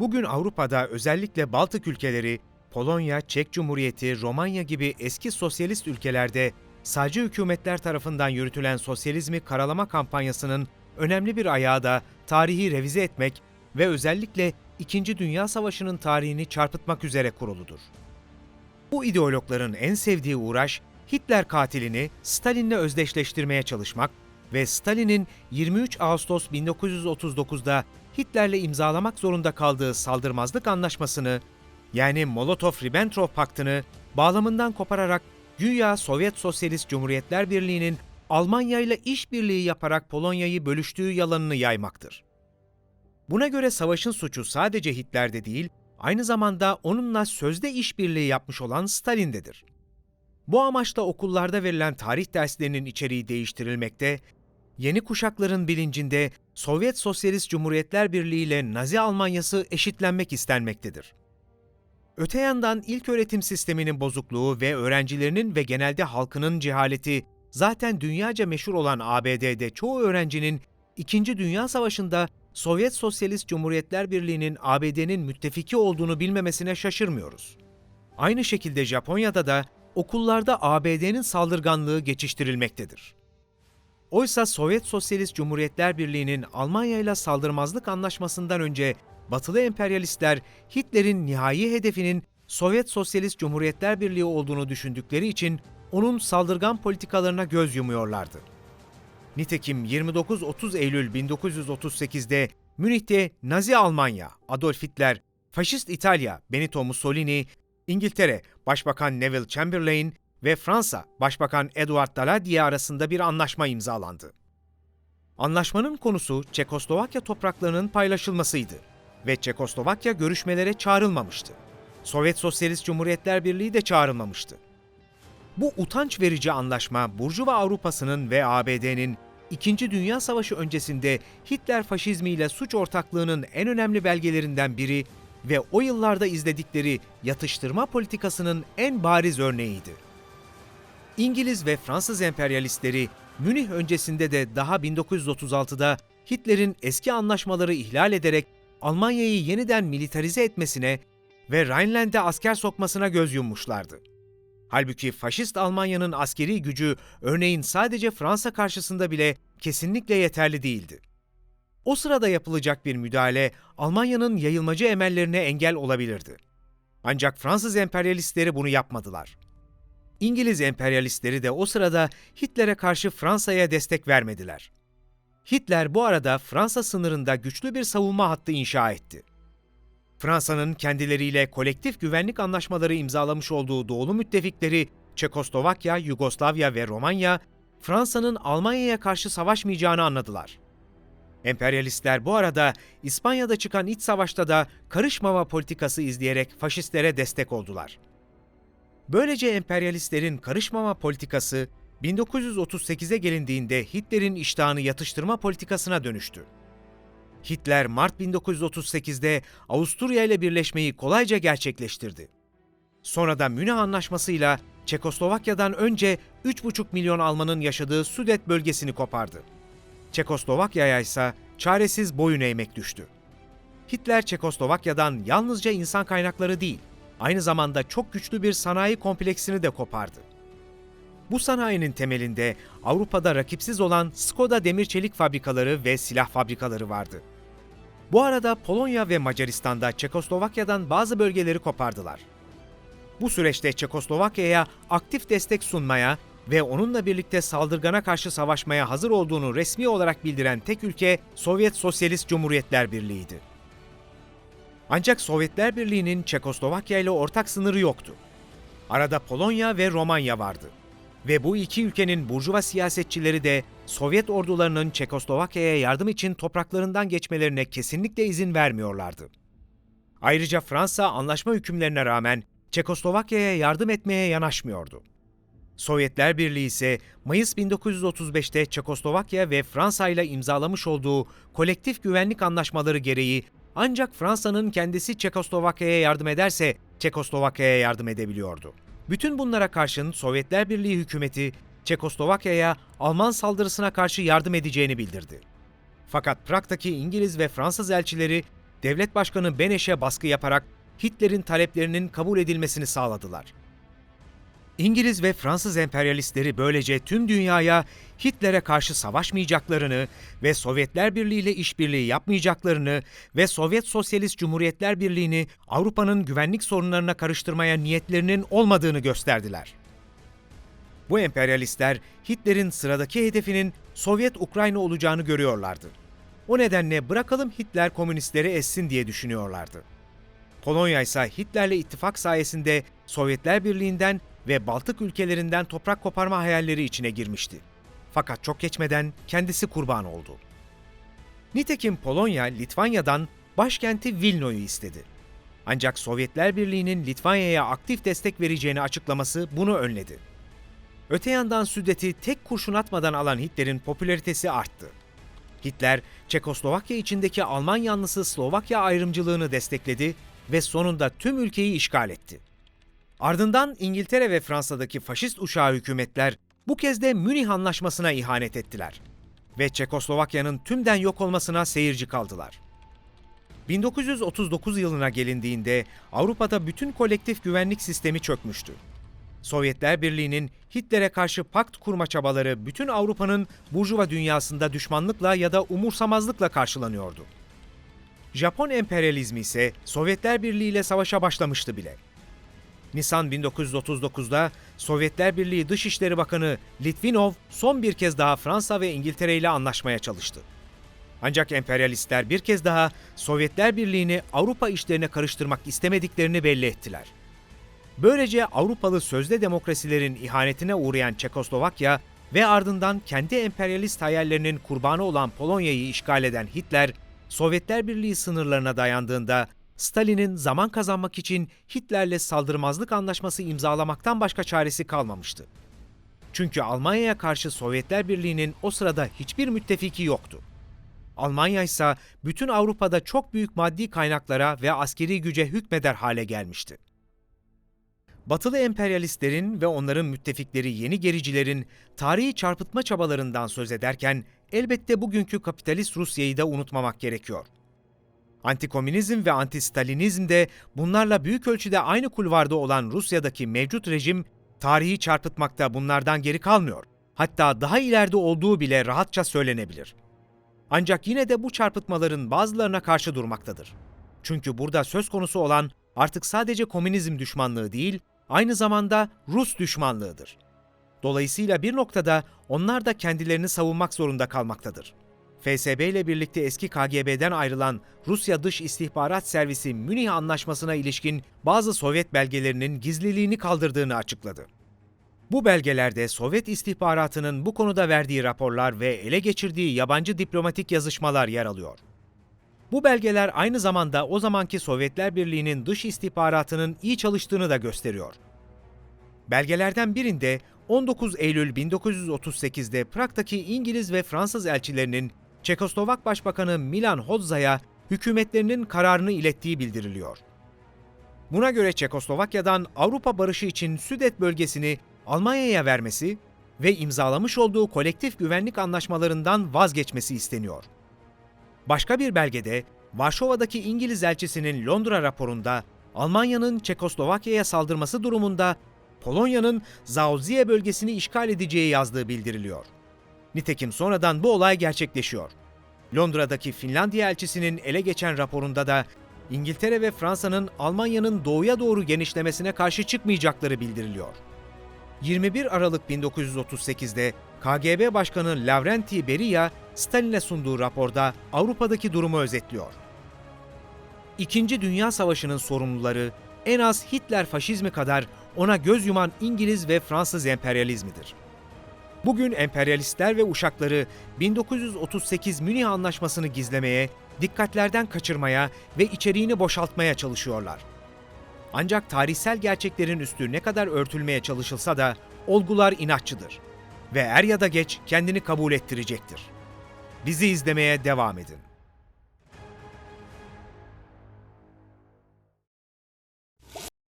Bugün Avrupa'da özellikle Baltık ülkeleri, Polonya, Çek Cumhuriyeti, Romanya gibi eski sosyalist ülkelerde sağcı hükümetler tarafından yürütülen sosyalizmi karalama kampanyasının önemli bir ayağı da tarihi revize etmek ve özellikle İkinci Dünya Savaşı'nın tarihini çarpıtmak üzere kuruludur. Bu ideologların en sevdiği uğraş Hitler katilini Stalin'le özdeşleştirmeye çalışmak ve Stalin'in 23 Ağustos 1939'da Hitler'le imzalamak zorunda kaldığı saldırmazlık anlaşmasını yani Molotov-Ribbentrop paktını bağlamından kopararak güya Sovyet Sosyalist Cumhuriyetler Birliği'nin Almanya ile işbirliği yaparak Polonya'yı bölüştüğü yalanını yaymaktır. Buna göre savaşın suçu sadece Hitler'de değil, aynı zamanda onunla sözde işbirliği yapmış olan Stalin'dedir. Bu amaçla okullarda verilen tarih derslerinin içeriği değiştirilmekte, yeni kuşakların bilincinde Sovyet Sosyalist Cumhuriyetler Birliği ile Nazi Almanyası eşitlenmek istenmektedir. Öte yandan ilk öğretim sisteminin bozukluğu ve öğrencilerinin ve genelde halkının cehaleti zaten dünyaca meşhur olan ABD'de çoğu öğrencinin İkinci Dünya Savaşı'nda Sovyet Sosyalist Cumhuriyetler Birliği'nin ABD'nin müttefiki olduğunu bilmemesine şaşırmıyoruz. Aynı şekilde Japonya'da da okullarda ABD'nin saldırganlığı geçiştirilmektedir. Oysa Sovyet Sosyalist Cumhuriyetler Birliği'nin Almanya ile saldırmazlık anlaşmasından önce Batılı emperyalistler Hitler'in nihai hedefinin Sovyet Sosyalist Cumhuriyetler Birliği olduğunu düşündükleri için onun saldırgan politikalarına göz yumuyorlardı. Nitekim 29-30 Eylül 1938'de Münih'te Nazi Almanya, Adolf Hitler, Faşist İtalya, Benito Mussolini, İngiltere, Başbakan Neville Chamberlain ve Fransa, Başbakan Edward Daladier arasında bir anlaşma imzalandı. Anlaşmanın konusu Çekoslovakya topraklarının paylaşılmasıydı ve Çekoslovakya görüşmelere çağrılmamıştı. Sovyet Sosyalist Cumhuriyetler Birliği de çağrılmamıştı. Bu utanç verici anlaşma Burjuva Avrupa'sının ve ABD'nin İkinci Dünya Savaşı öncesinde Hitler faşizmiyle suç ortaklığının en önemli belgelerinden biri ve o yıllarda izledikleri yatıştırma politikasının en bariz örneğiydi. İngiliz ve Fransız emperyalistleri Münih öncesinde de daha 1936'da Hitler'in eski anlaşmaları ihlal ederek Almanya'yı yeniden militarize etmesine ve Rhineland'e asker sokmasına göz yummuşlardı. Halbuki faşist Almanya'nın askeri gücü örneğin sadece Fransa karşısında bile kesinlikle yeterli değildi. O sırada yapılacak bir müdahale Almanya'nın yayılmacı emellerine engel olabilirdi. Ancak Fransız emperyalistleri bunu yapmadılar. İngiliz emperyalistleri de o sırada Hitler'e karşı Fransa'ya destek vermediler. Hitler bu arada Fransa sınırında güçlü bir savunma hattı inşa etti. Fransa'nın kendileriyle kolektif güvenlik anlaşmaları imzalamış olduğu doğulu müttefikleri Çekoslovakya, Yugoslavya ve Romanya, Fransa'nın Almanya'ya karşı savaşmayacağını anladılar. Emperyalistler bu arada İspanya'da çıkan iç savaşta da karışmama politikası izleyerek faşistlere destek oldular. Böylece emperyalistlerin karışmama politikası 1938'e gelindiğinde Hitler'in iştahını yatıştırma politikasına dönüştü. Hitler Mart 1938'de Avusturya ile birleşmeyi kolayca gerçekleştirdi. Sonra da Münih Anlaşması'yla Çekoslovakya'dan önce 3,5 milyon Almanın yaşadığı Sudet bölgesini kopardı. Çekoslovakya'ya ise çaresiz boyun eğmek düştü. Hitler Çekoslovakya'dan yalnızca insan kaynakları değil, aynı zamanda çok güçlü bir sanayi kompleksini de kopardı. Bu sanayinin temelinde Avrupa'da rakipsiz olan Skoda demir çelik fabrikaları ve silah fabrikaları vardı. Bu arada Polonya ve Macaristan'da Çekoslovakya'dan bazı bölgeleri kopardılar. Bu süreçte Çekoslovakya'ya aktif destek sunmaya ve onunla birlikte saldırgana karşı savaşmaya hazır olduğunu resmi olarak bildiren tek ülke Sovyet Sosyalist Cumhuriyetler Birliği'ydi. Ancak Sovyetler Birliği'nin Çekoslovakya ile ortak sınırı yoktu. Arada Polonya ve Romanya vardı. Ve bu iki ülkenin burjuva siyasetçileri de Sovyet ordularının Çekoslovakya'ya yardım için topraklarından geçmelerine kesinlikle izin vermiyorlardı. Ayrıca Fransa anlaşma hükümlerine rağmen Çekoslovakya'ya yardım etmeye yanaşmıyordu. Sovyetler Birliği ise Mayıs 1935'te Çekoslovakya ve Fransa ile imzalamış olduğu kolektif güvenlik anlaşmaları gereği ancak Fransa'nın kendisi Çekoslovakya'ya yardım ederse Çekoslovakya'ya yardım edebiliyordu. Bütün bunlara karşın Sovyetler Birliği hükümeti Çekoslovakya'ya Alman saldırısına karşı yardım edeceğini bildirdi. Fakat Prag'daki İngiliz ve Fransız elçileri devlet başkanı Beneş'e baskı yaparak Hitler'in taleplerinin kabul edilmesini sağladılar. İngiliz ve Fransız emperyalistleri böylece tüm dünyaya Hitler'e karşı savaşmayacaklarını ve Sovyetler Birliği ile işbirliği yapmayacaklarını ve Sovyet Sosyalist Cumhuriyetler Birliği'ni Avrupa'nın güvenlik sorunlarına karıştırmaya niyetlerinin olmadığını gösterdiler. Bu emperyalistler Hitler'in sıradaki hedefinin Sovyet Ukrayna olacağını görüyorlardı. O nedenle bırakalım Hitler komünistleri essin diye düşünüyorlardı. Polonya ise Hitler'le ittifak sayesinde Sovyetler Birliği'nden ve Baltık ülkelerinden toprak koparma hayalleri içine girmişti. Fakat çok geçmeden kendisi kurban oldu. Nitekim Polonya, Litvanya'dan başkenti Vilno'yu istedi. Ancak Sovyetler Birliği'nin Litvanya'ya aktif destek vereceğini açıklaması bunu önledi. Öte yandan Südet'i tek kurşun atmadan alan Hitler'in popülaritesi arttı. Hitler, Çekoslovakya içindeki Alman yanlısı Slovakya ayrımcılığını destekledi ve sonunda tüm ülkeyi işgal etti. Ardından İngiltere ve Fransa'daki faşist uşağı hükümetler bu kez de Münih Anlaşması'na ihanet ettiler ve Çekoslovakya'nın tümden yok olmasına seyirci kaldılar. 1939 yılına gelindiğinde Avrupa'da bütün kolektif güvenlik sistemi çökmüştü. Sovyetler Birliği'nin Hitler'e karşı pakt kurma çabaları bütün Avrupa'nın burjuva dünyasında düşmanlıkla ya da umursamazlıkla karşılanıyordu. Japon emperyalizmi ise Sovyetler Birliği ile savaşa başlamıştı bile. Nisan 1939'da Sovyetler Birliği Dışişleri Bakanı Litvinov son bir kez daha Fransa ve İngiltere ile anlaşmaya çalıştı. Ancak emperyalistler bir kez daha Sovyetler Birliği'ni Avrupa işlerine karıştırmak istemediklerini belli ettiler. Böylece Avrupalı sözde demokrasilerin ihanetine uğrayan Çekoslovakya ve ardından kendi emperyalist hayallerinin kurbanı olan Polonya'yı işgal eden Hitler, Sovyetler Birliği sınırlarına dayandığında Stalin'in zaman kazanmak için Hitler'le saldırmazlık anlaşması imzalamaktan başka çaresi kalmamıştı. Çünkü Almanya'ya karşı Sovyetler Birliği'nin o sırada hiçbir müttefiki yoktu. Almanya ise bütün Avrupa'da çok büyük maddi kaynaklara ve askeri güce hükmeder hale gelmişti. Batılı emperyalistlerin ve onların müttefikleri yeni gericilerin tarihi çarpıtma çabalarından söz ederken elbette bugünkü kapitalist Rusya'yı da unutmamak gerekiyor. Antikomünizm ve antistalinizm de bunlarla büyük ölçüde aynı kulvarda olan Rusya'daki mevcut rejim tarihi çarpıtmakta bunlardan geri kalmıyor. Hatta daha ileride olduğu bile rahatça söylenebilir. Ancak yine de bu çarpıtmaların bazılarına karşı durmaktadır. Çünkü burada söz konusu olan artık sadece komünizm düşmanlığı değil, aynı zamanda Rus düşmanlığıdır. Dolayısıyla bir noktada onlar da kendilerini savunmak zorunda kalmaktadır. FSB ile birlikte eski KGB'den ayrılan Rusya Dış İstihbarat Servisi Münih Anlaşması'na ilişkin bazı Sovyet belgelerinin gizliliğini kaldırdığını açıkladı. Bu belgelerde Sovyet istihbaratının bu konuda verdiği raporlar ve ele geçirdiği yabancı diplomatik yazışmalar yer alıyor. Bu belgeler aynı zamanda o zamanki Sovyetler Birliği'nin dış istihbaratının iyi çalıştığını da gösteriyor. Belgelerden birinde 19 Eylül 1938'de Prag'daki İngiliz ve Fransız elçilerinin Çekoslovak Başbakanı Milan Hodza'ya hükümetlerinin kararını ilettiği bildiriliyor. Buna göre Çekoslovakya'dan Avrupa barışı için Südet bölgesini Almanya'ya vermesi ve imzalamış olduğu kolektif güvenlik anlaşmalarından vazgeçmesi isteniyor. Başka bir belgede Varşova'daki İngiliz elçisinin Londra raporunda Almanya'nın Çekoslovakya'ya saldırması durumunda Polonya'nın Zaozie bölgesini işgal edeceği yazdığı bildiriliyor. Nitekim sonradan bu olay gerçekleşiyor. Londra'daki Finlandiya elçisinin ele geçen raporunda da İngiltere ve Fransa'nın Almanya'nın doğuya doğru genişlemesine karşı çıkmayacakları bildiriliyor. 21 Aralık 1938'de KGB Başkanı Lavrenti Beria, Stalin'e sunduğu raporda Avrupa'daki durumu özetliyor. İkinci Dünya Savaşı'nın sorumluları en az Hitler faşizmi kadar ona göz yuman İngiliz ve Fransız emperyalizmidir. Bugün emperyalistler ve uşakları 1938 Münih Anlaşması'nı gizlemeye, dikkatlerden kaçırmaya ve içeriğini boşaltmaya çalışıyorlar. Ancak tarihsel gerçeklerin üstü ne kadar örtülmeye çalışılsa da olgular inatçıdır ve er ya da geç kendini kabul ettirecektir. Bizi izlemeye devam edin.